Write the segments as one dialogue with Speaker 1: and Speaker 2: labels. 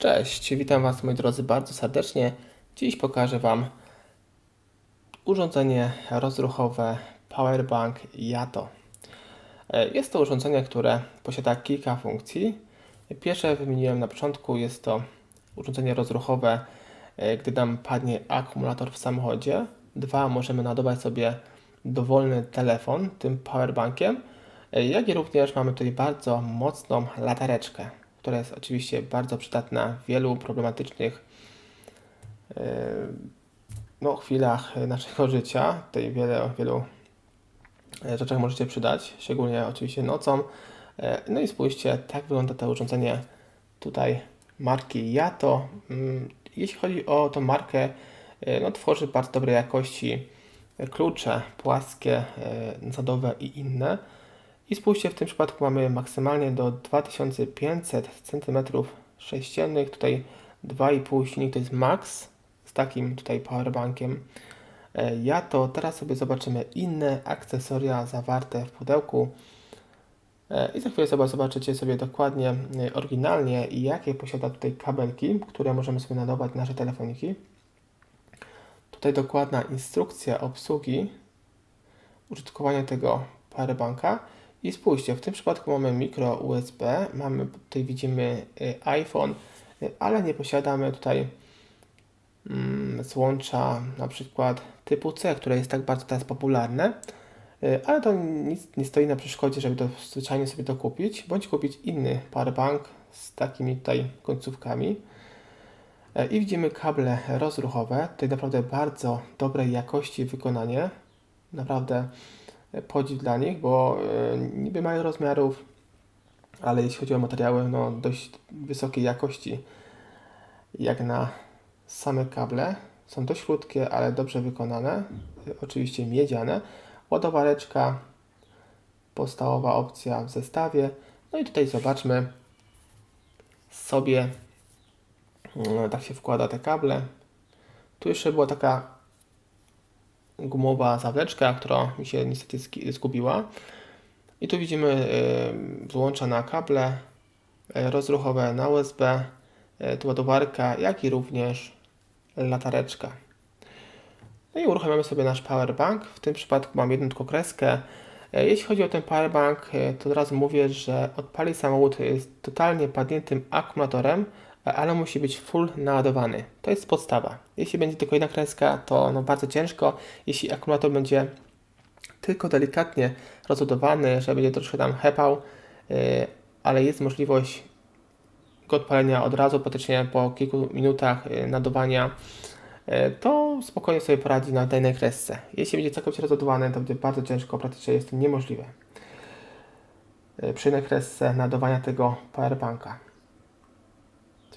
Speaker 1: Cześć, witam Was moi drodzy bardzo serdecznie. Dziś pokażę Wam urządzenie rozruchowe Powerbank Yato. E, Jest to urządzenie, które posiada kilka funkcji. Pierwsze wymieniłem na początku, jest to urządzenie rozruchowe, e, gdy nam padnie akumulator w samochodzie. Dwa, możemy nadować sobie dowolny telefon tym powerbankiem, e, jak i również mamy tutaj bardzo mocną latareczkę, która jest oczywiście bardzo przydatna w wielu problematycznych e, no, chwilach naszego życia. Tutaj wiele, wielu e, rzeczach możecie przydać, szczególnie oczywiście nocą. E, No i spójrzcie, tak wygląda to urządzenie tutaj marki Yato. Mm, Jeśli chodzi o tą markę, no tworzy bardzo dobrej jakości klucze płaskie, e, nasadowe i inne. I spójrzcie, w tym przypadku mamy maksymalnie do 2500 cm3. Tutaj 2,5 silnik to jest max z takim tutaj powerbankiem. E, Ja to teraz sobie zobaczymy inne akcesoria zawarte w pudełku. E, I za chwilę sobie zobaczycie sobie dokładnie e, oryginalnie jakie posiada tutaj kabelki, które możemy sobie nadawać nasze telefoniki. Tutaj dokładna instrukcja obsługi użytkowania tego powerbanka. I spójrzcie, w tym przypadku mamy mikro USB, mamy tutaj widzimy y, iPhone, y, ale nie posiadamy tutaj mm, złącza na przykład typu C, które jest tak bardzo teraz popularne. Y, Ale to nic nie stoi na przeszkodzie, żeby to zwyczajnie sobie to kupić, bądź kupić inny powerbank z takimi tutaj końcówkami. I widzimy kable rozruchowe. Tutaj naprawdę bardzo dobrej jakości wykonanie. Naprawdę podziw dla nich, bo e, niby mają rozmiarów, ale jeśli chodzi o materiały, no dość wysokiej jakości, jak na same kable. Są dość krótkie, ale dobrze wykonane. Oczywiście miedziane. Ładowareczka, podstawowa opcja w zestawie. No i tutaj zobaczmy sobie, no, tak się wkłada te kable. Tu jeszcze była taka gumowa zawleczka, która mi się niestety zgubiła. I tu widzimy złącza na kable y, rozruchowe na USB, tu ładowarka, jak i również latareczka. No i uruchamiamy sobie nasz powerbank. W tym przypadku mam jedną tylko kreskę. E, Jeśli chodzi o ten powerbank, e, to od razu mówię, że odpali samochód z totalnie padniętym akumulatorem, e, ale musi być full naładowany. To jest podstawa. Jeśli będzie tylko jedna kreska, to no bardzo ciężko. Jeśli akumulator będzie tylko delikatnie rozładowany, że będzie troszkę tam hepał, e, ale jest możliwość go odpalenia od razu, praktycznie po kilku minutach e, to spokojnie sobie poradzi na danej kresce. Jeśli będzie całkowicie rozładowany, to będzie bardzo ciężko, praktycznie jest to niemożliwe. E, Przy jednej kresce nadawania tego powerbanka.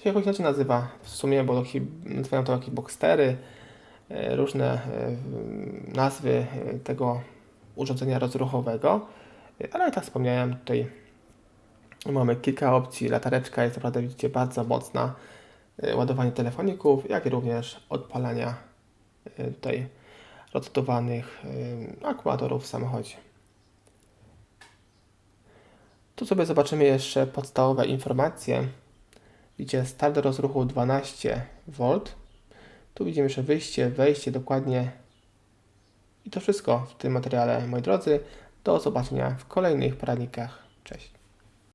Speaker 1: Się jakoś inaczej nazywa w sumie, bo taki, nazywają to jakieś boxtery, e, różne e, nazwy e, tego urządzenia rozruchowego, ale jak tak wspomniałem, tutaj mamy kilka opcji. Latareczka jest naprawdę, widzicie, bardzo mocna. Ładowanie telefoników, jak i również odpalania tutaj rozładowanych e, akumulatorów w samochodzie. Tu sobie zobaczymy jeszcze podstawowe informacje. Widzicie, start rozruchu 12 V. Tu widzimy jeszcze wyjście, wejście dokładnie. I to wszystko w tym materiale, moi drodzy. Do zobaczenia w kolejnych poradnikach. Cześć.